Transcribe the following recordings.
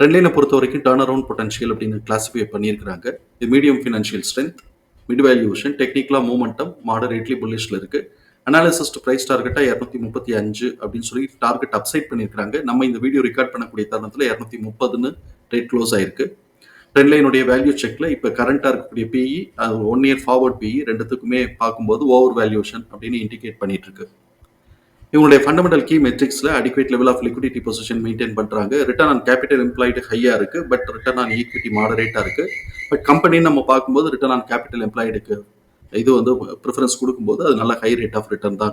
ரெண்ட்லைனை பொறுத்த வரைக்கும் turn around potential அப்படின்னு கிளாஸிஃபை பண்ணியிருக்கிறாங்க. இது medium financial strength mid valuation டெக்னிக்கலாக மூமெண்டம் மாடரேட்லி புல்லிஷில் இருக்கு. அனாலிசிஸ் ப்ரைஸ் டார்கெட்டாக இரநூத்தி முப்பத்தி அஞ்சு அப்படின்னு சொல்லி டார்கெட் அப்சைட் பண்ணியிருக்காங்க நம்ம இந்த வீடியோ ரெக்கார்ட் பண்ணக்கூடிய தருணத்தில் இரநூத்தி முப்பதுன்னு ரேட் க்ளோஸ் ஆயிருக்கு. ட்ரெண்ட்லைனுடைய வேல்யூ செக்கில் இப்போ கரண்ட்டாக இருக்கக்கூடிய பிஇ அது ஒன் இயர் ஃபார்வர்ட் பிஇ ரெண்டுத்துக்குமே பார்க்கும்போது ஓவர் வேல்யூஷன் அப்படின்னு இண்டிகேட் பண்ணிட்டு இருக்கு. இவங்களுடைய fundamental key மெட்ரிக்ஸில் adequate level of liquidity position maintain பண்ணுறாங்க ரிட்டர்ன் ஆன் கேபிட்டல் எம்ப்ளாய்டு ஹையாக இருக்குது பட் ரிட்டர்ன் ஆன் ஈக்விட்டி மாடரேட்டாக இருக்குது பட் கம்பெனின்னு நம்ம பார்க்கும்போது ரிட்டர்ன் ஆன் கேபிட்டல் எம்ப்ளாய்டுக்கு இது வந்து ப்ரிஃபரன்ஸ் கொடுக்கும்போது அது நல்ல ஹை ரேட் ஆஃப் ரிட்டர்ன் தான்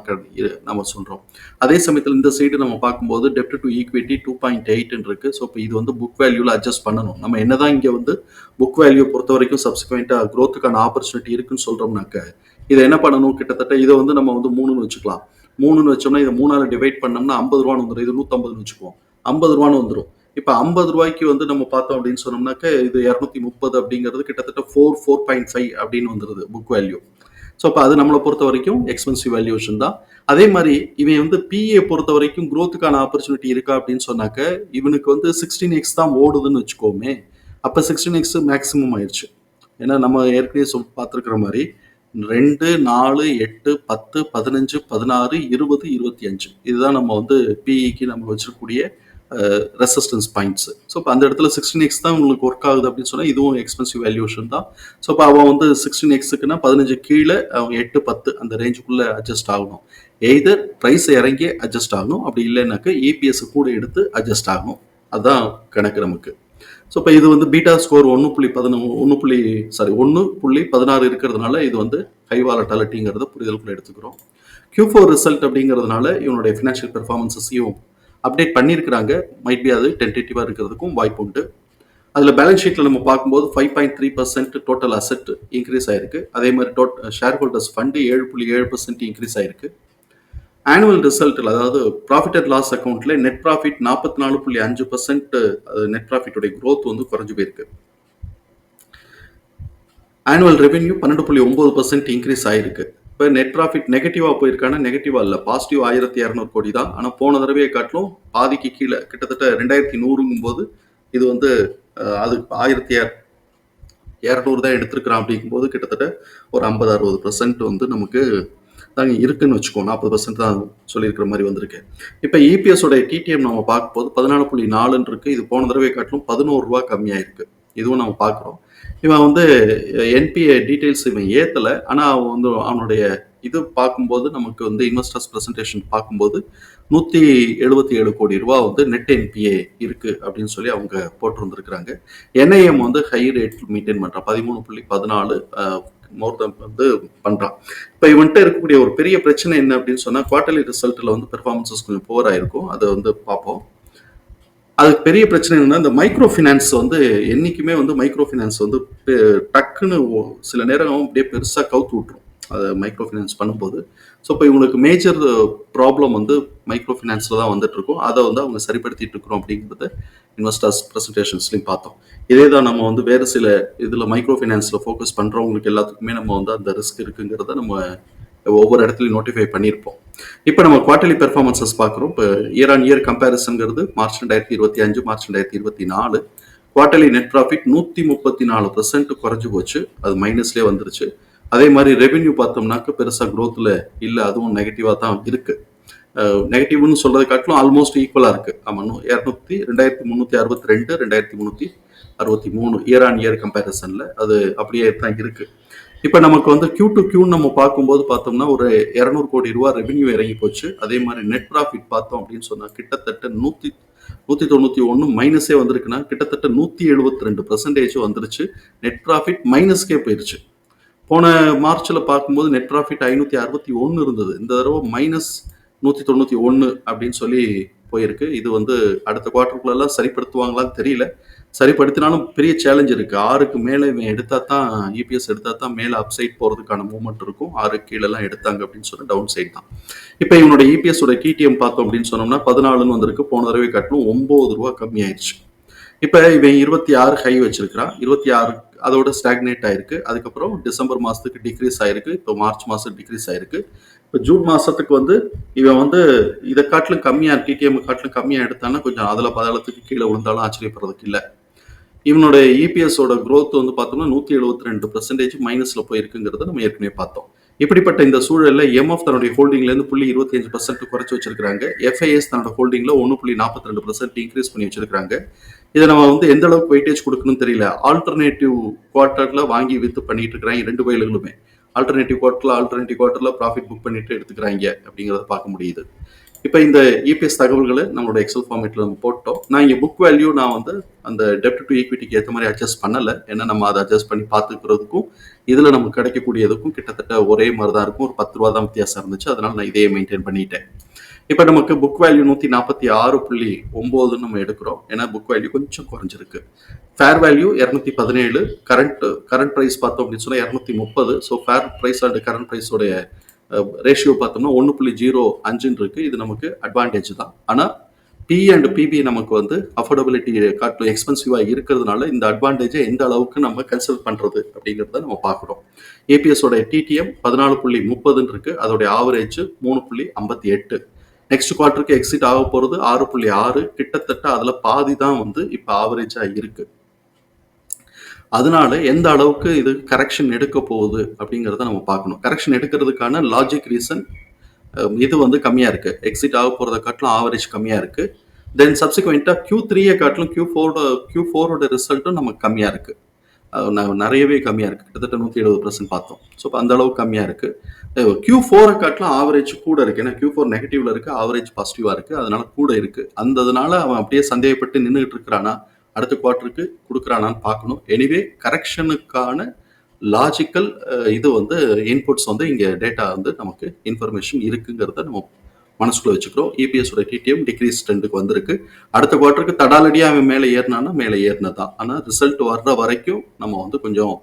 நம்ம சொல்கிறோம் அதே சமயத்தில் இந்த சைடு நம்ம பார்க்கும்போது டெப்ட் டு ஈக்விட்டி டூ பாயிண்ட் எயிட்னு இருக்கு. ஸோ இப்போ இது வந்து புக் வேல்யூவில் அட்ஜஸ்ட் பண்ணணும். நம்ம என்னதான் இங்கே வந்து புக் வேல்யூ பொறுத்த வரைக்கும் சப்சிக்வெண்ட்டாக க்ரோத்துக்கான ஆப்பர்ச்சுனிட்டி இருக்குன்னு சொல்கிறோம்னாக்க இதை என்ன பண்ணணும்? கிட்டத்தட்ட இதை வந்து நம்ம வந்து மூணுன்னு வச்சுக்கலாம். மூணுன்னு வச்சோம்னா இதை மூணால டிவைட் பண்ணோம்னா ஐம்பது ரூபான்னு வந்துடும் இது நூற்றம்பதுன்னு வச்சுக்குவோம். ஐம்பது ரூபான்னு வந்துடும் இப்போ ஐம்பது ரூபாய்க்கு வந்து நம்ம பார்த்தோம் அப்படின்னு சொன்னோம்னாக்க இது இரநூத்தி முப்பது அப்படிங்கிறது கிட்டத்தட்ட ஃபோர் ஃபோர் பாயிண்ட் ஃபைவ் அப்படின்னு வந்துடுது புக் வேல்யூ ஸோ அப்போ அது நம்மளை பொறுத்த வரைக்கும் எக்ஸ்பென்சிவ் வேல்யூஷன் தான். அதே மாதிரி இவன் வந்து பிஏ பொறுத்த வரைக்கும் குரோத்துக்கான ஆப்பர்ச்சுனிட்டி இருக்கா அப்படின்னு சொன்னாக்க இவனுக்கு வந்து சிக்ஸ்டீன் எக்ஸ் தான் ஓடுதுன்னு வச்சுக்கோமே. அப்போ சிக்ஸ்டீன் எக்ஸ் மேக்ஸிமம் ஆயிடுச்சு. ஏன்னா நம்ம ஏற்கனவே சொல் பார்த்துருக்குற மாதிரி ரெண்டு நாலு எட்டு பத்து பதினஞ்சு பதினாறு இருபது இருபத்தி அஞ்சு. இதுதான் நம்ம வந்து பிஇக்கு நம்ம வச்சிருக்கக்கூடிய ரெசிஸ்டன்ஸ் பாயிண்ட்ஸ் ஸோ இப்போ அந்த இடத்துல சிக்ஸ்டீன் எக்ஸ் தான் உங்களுக்கு ஒர்க் ஆகுது அப்படின்னு சொன்னால் இதுவும் எக்ஸ்பென்சிவ் வேல்யூஷன் தான். ஸோ இப்போ அவன் வந்து சிக்ஸ்டீன் எக்ஸுக்குன்னா பதினஞ்சு கீழே அவன் எட்டு பத்து அந்த ரேஞ்சுக்குள்ளே அட்ஜஸ்ட் ஆகணும். எய்தர் ப்ரைஸ் இறங்கி அட்ஜஸ்ட் ஆகணும். அப்படி இல்லைனாக்க இபிஎஸ் கூட எடுத்து அட்ஜஸ்ட் ஆகணும். அதுதான் கணக்கு நமக்கு. ஸோ இப்போ இது வந்து பீட்டா ஸ்கோர் ஒன்று புள்ளி பதினொன்று ஒன்று புள்ளி சாரி ஒன்று புள்ளி பதினாறு இருக்கிறதுனால இது வந்து ஹை வாலட்டாலிட்டிங்கிறத புரிதலுக்குள்ள எடுத்துக்கிறோம். கியூ ஃபோர் ரிசல்ட் அப்படிங்கிறதுனால இவனுடைய ஃபினான்ஷியல் பெர்ஃபார்மன்ஸஸையும் அப்டேட் பண்ணியிருக்கிறாங்க. மைட் பி அது டென்டேட்டிவாக இருக்கிறதுக்கும் வாய்ப்பு உண்டு. அதில் பேலன்ஸ் ஷீட்டில் நம்ம பார்க்கும்போது five point three percent total asset increase ஆயிருக்கு. அதே மாதிரி டோட் ஷேர் ஹோல்டர்ஸ் ஃபண்டு ஏழு புள்ளி ஏழு பர்சன்ட் இன்க்ரீஸ் ஆயிருக்கு. ஆனுவல் ரிசல்ட்டில் அதாவது ப்ராஃபிட் அண்ட் லாஸ் அக்கௌண்ட்டில் நெட் ப்ராஃபிட் நாற்பத்தி நாலு புள்ளி அஞ்சு பர்சன்ட் நெட் ப்ராஃபிட்டுடைய க்ரோத் வந்து குறைஞ்சு போயிருக்கு. ஆனுவல் ரெவென்யூ பன்னெண்டு புள்ளி ஒம்பது பர்சன்ட் இன்க்ரீஸ் ஆயிருக்கு. இப்போ நெட் ப்ராஃபிட் நெகட்டிவாக போயிருக்கானா? நெகட்டிவாக இல்லை. பாசிட்டிவ் ஆயிரத்தி இரநூறு கோடி தான் ஆனால் போன தடவையை காட்டிலும் பாதிக்கு கீழே கிட்டத்தட்ட ரெண்டாயிரத்தி நூறுங்கும் போது இது வந்து அது ஆயிரத்தி இரநூறு தான் எடுத்திருக்கிறான் அப்படிங்கும்போது கிட்டத்தட்ட ஒரு ஐம்பது அறுபது பர்சன்ட் வந்து நமக்கு தாங்க இருக்குன்னு வச்சுக்கோ நாற்பது பர்சன்ட் தான் சொல்லியிருக்கிற மாதிரி வந்திருக்கு. இப்போ இபிஎஸோட டிடிஎம் நம்ம பார்க்கும்போது பதினாலு புள்ளி நாலுன்னு இருக்கு இது போன தடவை காட்டிலும் பதினோரு ரூபா கம்மியாயிருக்கு. இதுவும் நம்ம பார்க்குறோம். இவன் வந்து என்பிஏ டீட்டெயில்ஸ் இவன் ஏற்றலை ஆனால் அவன் வந்து அவனுடைய இது பார்க்கும்போது நமக்கு வந்து இன்வெஸ்டர்ஸ் ப்ரெசன்டேஷன் பார்க்கும்போது நூற்றி எழுபத்தி ஏழு கோடி ரூபா வந்து நெட் என்பிஏ இருக்குது அப்படின்னு சொல்லி அவங்க போட்டிருந்துருக்குறாங்க. என்ஐஎம் வந்து ஹை ரேட் மெயின்டைன் பண்ணுறான் பதிமூணு புள்ளி பதினாலு மோர்தன் வந்து பண்றான். இப்போ இவன்கிட்ட இருக்கக்கூடிய ஒரு பெரிய பிரச்சனை என்ன அப்படின்னு சொன்னால் குவார்டர்லி ரிசல்ட்டில் வந்து பெர்ஃபார்மன்சஸ் கொஞ்சம் புவராக இருக்கும் அதை வந்து பார்ப்போம். அதுக்கு பெரிய பிரச்சனை என்னன்னா இந்த மைக்ரோ ஃபினான்ஸ் வந்து என்றைக்குமே வந்து மைக்ரோ ஃபினான்ஸ் வந்து பெ- டக்குன்னு சில நேரம் அப்படியே பெருசாக கவுத்து விட்டுரும். அதை மைக்ரோ ஃபினான்ஸ் பண்ணும்போது. ஸோ இப்போ இவங்களுக்கு மேஜர் ப்ராப்ளம் வந்து மைக்ரோ ஃபினான்ஸில் தான் வந்துட்டு இருக்கும் அதை வந்து அவங்க சரிப்படுத்திட்டு இருக்கிறோம் அப்படிங்கிறத இன்வெஸ்டர்ஸ் ப்ரெசன்டேஷன்ஸ்லையும் பார்த்தோம். இதே தான் நம்ம வந்து வேறு சில இதில் மைக்ரோ ஃபினான்ஸில் ஃபோக்கஸ் பண்ணுறவங்களுக்கு எல்லாத்துக்குமே நம்ம வந்து அந்த ரிஸ்க் இருக்குங்கிறத நம்ம ஒவ்வொரு இடத்துலையும் நோட்டிஃபை பண்ணியிருப்போம். இப்போ நம்ம குவார்டர்லி பெர்ஃபார்மன்சஸ் பார்க்குறோம். இப்போ இயர் ஆன் இயர் கம்பேரிசன்ங்கிறது மார்ச் ரெண்டாயிரத்தி இருபத்தி அஞ்சு மார்ச் ரெண்டாயிரத்தி இருபத்தி நாலு. குவார்டர்லி நெட் ப்ராஃபிட் நூற்றி முப்பத்தி நாலு பர்சன்ட் குறைஞ்சு போச்சு. அது மைனஸ்லேயே வந்துருச்சு. அதே மாதிரி ரெவென்யூ பார்த்தோம்னாக்க பெருசாக க்ரோத்தில் இல்லை அதுவும் நெகட்டிவாக தான் இருக்குது நெகட்டிவ்னு சொல்றதை காட்டிலும் ஆல்மோஸ்ட் ஈக்குவலாக இருக்குது ஆமாம் இரநூத்தி ரெண்டாயிரத்தி முந்நூற்றி அறுபத்தி ரெண்டு ரெண்டாயிரத்தி முந்நூற்றி அறுபத்தி மூணு இயர் ஆன் இயர் கம்பேரிசனில் அது அப்படியே தான் இருக்குது இப்போ நமக்கு வந்து கியூ டு கியூன்னு நம்ம பார்க்கும்போது பார்த்தோம்னா ஒரு இரநூறு கோடி ரூபா ரெவென்யூ இறங்கி போச்சு. அதே மாதிரி நெட் ப்ராஃபிட் பார்த்தோம் அப்படின்னு சொன்னால் கிட்டத்தட்ட நூற்றி நூற்றி தொண்ணூற்றி ஒன்று மைனஸே வந்திருக்குன்னா கிட்டத்தட்ட நூற்றி எழுபத்தி ரெண்டு பர்சன்டேஜ் வந்துருச்சு. நெட் ப்ராஃபிட் மைனஸ்க்கே போயிருச்சு. போன மார்ச்சில் பார்க்கும்போது நெட் ப்ராஃபிட் ஐநூற்றி அறுபத்தி ஒன்று இருந்தது. இந்த தடவை மைனஸ் நூற்றி தொண்ணூற்றி ஒன்று அப்படின்னு சொல்லி போயிருக்கு. இது வந்து அடுத்த குவார்ட்டருக்குள்ளெல்லாம் சரிப்படுத்துவாங்களான்னு தெரியல. சரிப்படுத்தினாலும் பெரிய சேலஞ்ச் இருக்குது ஆறுக்கு மேலே இவன் எடுத்தால் தான் இபிஎஸ் எடுத்தால் தான் மேலே அப்சைட் போகிறதுக்கான மூவ்மெண்ட் இருக்கும். ஆறு கீழெல்லாம் எடுத்தாங்க அப்படின்னு சொன்னால் டவுன் சைட் தான். இப்போ இவனோட இபிஎஸோட கிடிஎம் பார்த்தோம் அப்படின்னு சொன்னோம்னா பதினாலுன்னு வந்திருக்கு. போன தடவை கட்டணும் ஒம்பது ரூபா கம்மியாயிடுச்சு இப்போ இவன் இருபத்தி ஆறு ஹை வச்சிருக்கிறான். இருபத்தி ஆறு அதோட ஸ்டாக்னேட் ஆயிருக்கு. அதுக்கப்புறம் டிசம்பர் மாதத்துக்கு டிக்ரீஸ் ஆயிருக்கு. இப்போ மார்ச் மாதம் டிக்ரீஸ் ஆயிருக்கு. இப்போ ஜூன் மாதத்துக்கு வந்து இவன் வந்து இதை காட்டிலும் கம்மியாக டிடிஎம் காட்டிலும் கம்மியாக எடுத்தான்னா கொஞ்சம் அதில் பதாளத்துக்கு கீழே விழுந்தாலும் ஆச்சரியப்படுறதுக்கு இல்லை. இவனுடைய இபிஎஸோட க்ரோத் வந்து பார்த்தோம்னா நூற்றி எழுபத்தி ரெண்டு பர்சன்டேஜ் மைனஸில் போயிருக்குங்கிறத நம்ம ஏற்கனவே பார்த்தோம். இப்படிப்பட்ட இந்த சூழலில் எம்எஃப் தன்னுடைய ஹோல்டிங்லேருந்து புள்ளி இருபத்தி அஞ்சு பர்சன்ட் குறைச்சி வச்சிருக்காங்க எஃப்ஐஎஸ் தன்னோட ஹோல்டிங்கில் ஒன்று புள்ளி நாற்பத்தி ரெண்டு பர்சன்ட் இன்க்ரீஸ் பண்ணி வச்சிருக்காங்க இதை நம்ம வந்து எந்த அளவுக்கு வெயிட்டேஜ் கொடுக்கணும்னு தெரியல. ஆல்டர்னேட்டிவ் குவார்ட்டர்ல வாங்கி வித்து பண்ணிட்டு இருக்கிறாங்க ரெண்டு வயலுகளுமே. ஆல்டர்னேட்டிவ் குவார்ட்டர்ல ஆல்டர்னேட்டிவ் குவார்ட்டர்ல ப்ராஃபிட் புக் பண்ணிட்டு எடுத்துக்கிறாங்க அப்படிங்கிறத பார்க்க முடியுது. இப்போ இந்த இபிஎஸ் தகவல்களை நம்மளோட எக்ஸல் ஃபார்மேட்டில் நம்ம போட்டோம். நான் இங்கே புக் வேல்யூ நான் வந்து அந்த டெப்ட் டு ஈக்விட்டிக்கு ஏற்ற மாதிரி அட்ஜஸ்ட் பண்ணலை. ஏன்னா நம்ம அதை அட்ஜஸ்ட் பண்ணி பார்த்துக்கிறதுக்கும் இதில் நமக்கு கிடைக்கக்கூடியதுக்கும் கிட்டத்தட்ட ஒரே மாதிரி தான் இருக்கும். ஒரு பத்து ரூபா தான் வித்தியாசம் இருந்துச்சு. அதனால நான் இதையே மெயின்டைன் பண்ணிட்டேன். இப்போ நமக்கு புக் வேல்யூ நூற்றி நாற்பத்தி ஆறு புள்ளி ஒம்போதுன்னு நம்ம எடுக்கிறோம். ஏன்னா புக் வேல்யூ கொஞ்சம் குறைஞ்சிருக்கு. ஃபேர் வேல்யூ இரநூத்தி பதினேழு கரண்ட் கரண்ட் ப்ரைஸ் பார்த்தோம் அப்படின்னு சொன்னால் இரநூத்தி முப்பது. So fair price and current ப்ரைஸோடைய ratio பார்த்தோம்னா ஒன்று புள்ளி ஜீரோ அஞ்சுன்னு இருக்கு. இது நமக்கு அட்வான்டேஜ் தான். ஆனால் பி அண்ட் பிபி நமக்கு வந்து அஃபோர்டபிலிட்டி காட்டிலும் எக்ஸ்பென்சிவாக இருக்கிறதுனால இந்த அட்வான்டேஜை எந்த அளவுக்கு நம்ம கன்சல்ட் பண்ணுறது அப்படிங்கிறத நம்ம பார்க்குறோம். ஏபிஎஸோட டிடிஎம் பதினாலு புள்ளி முப்பதுன்னு இருக்குது அதோடைய ஆவரேஜ் மூணு புள்ளி ஐம்பத்தி எட்டு. நெக்ஸ்ட் குவார்ட்டருக்கு எக்ஸிட் ஆக போகிறது ஆறு புள்ளி ஆறு. கிட்டத்தட்ட அதில் பாதி தான் வந்து இப்போ ஆவரேஜாக இருக்கு. அதனால எந்த அளவுக்கு இது கரெக்ஷன் எடுக்க போகுது அப்படிங்கிறத நம்ம பார்க்கணும். கரெக்ஷன் எடுக்கிறதுக்கான லாஜிக் ரீசன் இது வந்து கம்மியாக இருக்கு. எக்ஸிட் ஆக போகிறத காட்டிலும் ஆவரேஜ் கம்மியாக இருக்கு. தென் சப்சிக்வெண்ட்டாக கியூ த்ரீயை காட்டிலும் கியூ ஃபோரோட கியூ ஃபோரோட ரிசல்ட்டும் நமக்கு கம்மியாக இருக்குது நிறையவே கம்மியாக இருக்குது கிட்டத்தட்ட நூற்றி எழுபது பர்சன்ட் பார்த்தோம். ஸோ அந்த அளவுக்கு கம்மியாக இருக்குது கியூ ஃபோரை காட்டிலும் ஆவரேஜ் கூட இருக்குது ஏன்னா கியூ ஃபோர் நெகட்டிவ்ல இருக்குது ஆவரேஜ் பாசிட்டிவாக இருக்குது அதனால கூட இருக்குது அந்த அதனால அவன் அப்படியே சந்தேகப்பட்டு நின்றுகிட்டு இருக்கிறானா? அடுத்த குவார்ட்டருக்கு கொடுக்குறானான்னு பார்க்கணும். எனிவே கரெக்ஷனுக்கான லாஜிக்கல் இது வந்து இன்புட்ஸ் வந்து இங்கே டேட்டா வந்து நமக்கு இன்ஃபர்மேஷன் இருக்குங்கிறத நம்ம மனசுக்குள்ள வச்சுக்கிறோம். இபிஎஸோட டிடிஎம் டிக்ரீஸ் ட்ரெண்டுக்கு வந்திருக்கு. அடுத்த குவார்ட்டருக்கு தடாலடியாக அவன் மேலே ஏறினான்னா மேலே ஏறினது தான் ஆனால் ரிசல்ட் வர்ற வரைக்கும் நம்ம வந்து கொஞ்சம்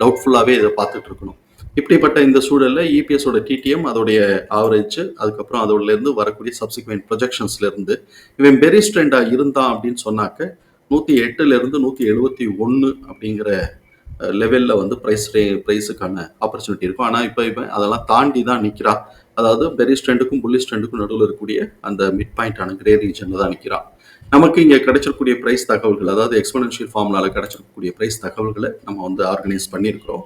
டவுட்ஃபுல்லாகவே இதை பார்த்துட்டு இருக்கணும். இப்படிப்பட்ட இந்த சூழலில் இபிஎஸோட டிடிஎம் அதோடைய ஆவரேஜ் அதுக்கப்புறம் அதோட இருந்து வரக்கூடிய சப்சிக்வெண்ட் ப்ரொஜெக்ஷன்ஸ்லேருந்து இவன் பெரிஸ் ட்ரெண்டாக இருந்தான் அப்படின்னு சொன்னாக்க நூற்றி எட்டுலேருந்து நூற்றி எழுபத்தி ஒன்று அப்படிங்கிற லெவலில் வந்து ப்ரைஸ் ரே ப்ரைஸுக்கான ஆப்பர்ச்சுனிட்டி இருக்கும். ஆனால் இப்போ இவன் அதெல்லாம் தாண்டி தான் நிற்கிறான் அதாவது பெரிஸ் ட்ரெண்டுக்கும் புல்லிஸ் ட்ரெண்டுக்கும் நடுவில் இருக்கக்கூடிய அந்த மிட் பாயிண்டான கிரே ரீஜனில் தான் நிற்கிறான் நமக்கு இங்கே கிடைச்சிருக்கூடிய ப்ரைஸ் தகவல்கள் அதாவது எக்ஸ்பனன்ஷியல் ஃபார்முலாவில் கிடைச்சிருக்கக்கூடிய ப்ரைஸ் தகவல்களை நம்ம வந்து ஆர்கனைஸ் பண்ணியிருக்கிறோம்.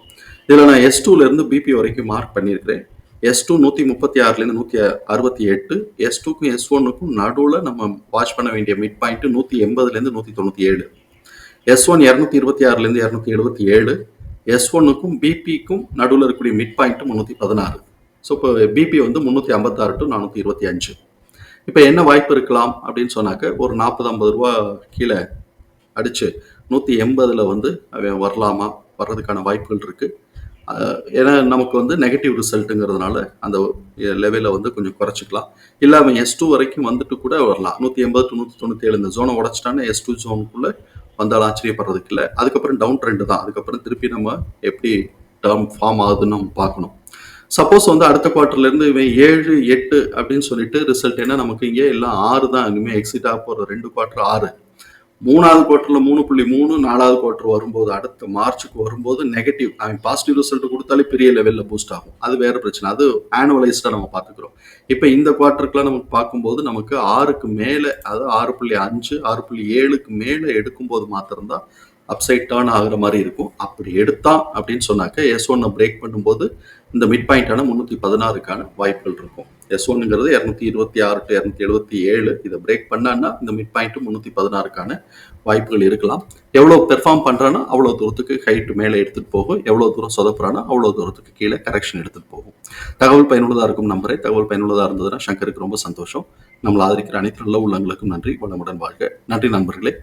இதில் நான் எஸ் டூலேருந்து பிபி வரைக்கும் மார்க் பண்ணியிருக்கிறேன். எஸ் டூ நூற்றி முப்பத்தி ஆறுலேருந்து நூற்றி அறுபத்தி எட்டு எஸ் டூக்கும் எஸ் ஒன்னுக்கும் நடுவில் நம்ம வாட்ச் பண்ண வேண்டிய மிட் பாயிண்ட்டு நூற்றி எண்பதுலேருந்து நூற்றி தொண்ணூற்றி ஏழு எஸ் ஒன் இரநூத்தி இருபத்தி ஆறுலேருந்து இரநூத்தி எழுபத்தி ஏழு எஸ் ஒன்னுக்கும் பிபிக்கும் நடுவில் இருக்கக்கூடிய மிட் பாயிண்ட்டு முந்நூற்றி பதினாறு ஸோ இப்போ பிபி வந்து முந்நூற்றி ஐம்பத்தாறு டு நானூற்றி இருபத்தி அஞ்சு. இப்போ என்ன வாய்ப்பு இருக்கலாம் அப்படின்னு சொன்னாக்க ஒரு நாற்பது ஐம்பது ரூபா கீழே அடித்து நூற்றி எண்பதில் வந்து அவன் வரலாமா? வர்றதுக்கான வாய்ப்புகள் இருக்குது ஏன்னா நமக்கு வந்து நெகட்டிவ் ரிசல்ட்டுங்கிறதுனால அந்த லெவலில் வந்து கொஞ்சம் குறைச்சிக்கலாம். இல்லை அவன் எஸ் டூ வரைக்கும் வந்துட்டு கூட வரலாம். நூற்றி எண்பது டு நூற்றி தொண்ணூற்றி ஏழு இந்த ஜோனை உடச்சிட்டான்னா எஸ் டூ ஜோனுக்குள்ளே வந்தாலும் ஆச்சரியப்படுறதுக்கு இல்லை. அதுக்கப்புறம் டவுன் ட்ரெண்டு தான். அதுக்கப்புறம் திருப்பி நம்ம எப்படி டேர்ம் ஃபார்ம் ஆகுதுன்னு நம்ம பார்க்கணும். சப்போஸ் வந்து அடுத்த குவார்ட்டர்லேருந்து இவன் ஏழு எட்டு அப்படின்னு சொல்லிட்டு ரிசல்ட் என்ன? நமக்கு இங்கே எல்லாம் ஆறு தான். இனிமேல் எக்ஸிட் ஆக போகிற ரெண்டு குவார்ட்டர் ஆறு. மூணாவது குவார்ட்டரில் மூணு புள்ளி மூணு நாலாவது குவார்ட்டர் வரும்போது அடுத்த மார்ச்சுக்கு வரும்போது நெகட்டிவ் அவன் பாசிட்டிவ் ரிசல்ட் கொடுத்தாலே பெரிய லெவலில் பூஸ்ட் ஆகும். அது வேறு பிரச்சனை. அது ஆனுவலைஸ்டாக நம்ம பார்த்துக்கிறோம். இப்போ இந்த குவார்ட்டருக்குலாம் நமக்கு பார்க்கும்போது நமக்கு ஆறுக்கு மேலே அதாவது ஆறு புள்ளி அஞ்சு ஆறு புள்ளி ஏழுக்கு மேலே எடுக்கும்போது மாத்திரம்தான் அப்சைட் டேர்ன் ஆகிற மாதிரி இருக்கும். அப்படி எடுத்தான் அப்படின்னு சொன்னாக்க எஸ் ஒன்னை பிரேக் பண்ணும்போது இந்த மிட் பாயிண்டான முந்நூற்றி பதினாறுக்கான வாய்ப்புகள் இருக்கும். எஸ் ஒன்னுங்கிறது இரநூத்தி இருபத்தி ஆறு டு இரநூத்தி எழுபத்தி ஏழு. இதை பிரேக் பண்ணான்னா இந்த மிட் பாயிண்ட் முந்நூற்றி பதினாறுக்கான வாய்ப்புகள் இருக்கலாம். எவ்வளோ பெர்ஃபார்ம் பண்ணுறானோ அவ்வளோ தூரத்துக்கு ஹைட் மேலே எடுத்துகிட்டு போகும். எவ்வளோ தூரம் சொதப்புறானோ அவ்வளோ தூரத்துக்கு கீழே கரெக்ஷன் எடுத்துகிட்டு போகும். தகவல் பயனுள்ளதாக இருக்கும் நம்பரை தகவல் பயனுள்ளதாக இருந்ததுன்னா சங்கருக்கு ரொம்ப சந்தோஷம். நம்மளை ஆதரிக்கிற அனைத்து நல்ல உள்ளங்களுக்கும் நன்றி. வளமுடன் வாழ்க. நன்றி நண்பர்களே.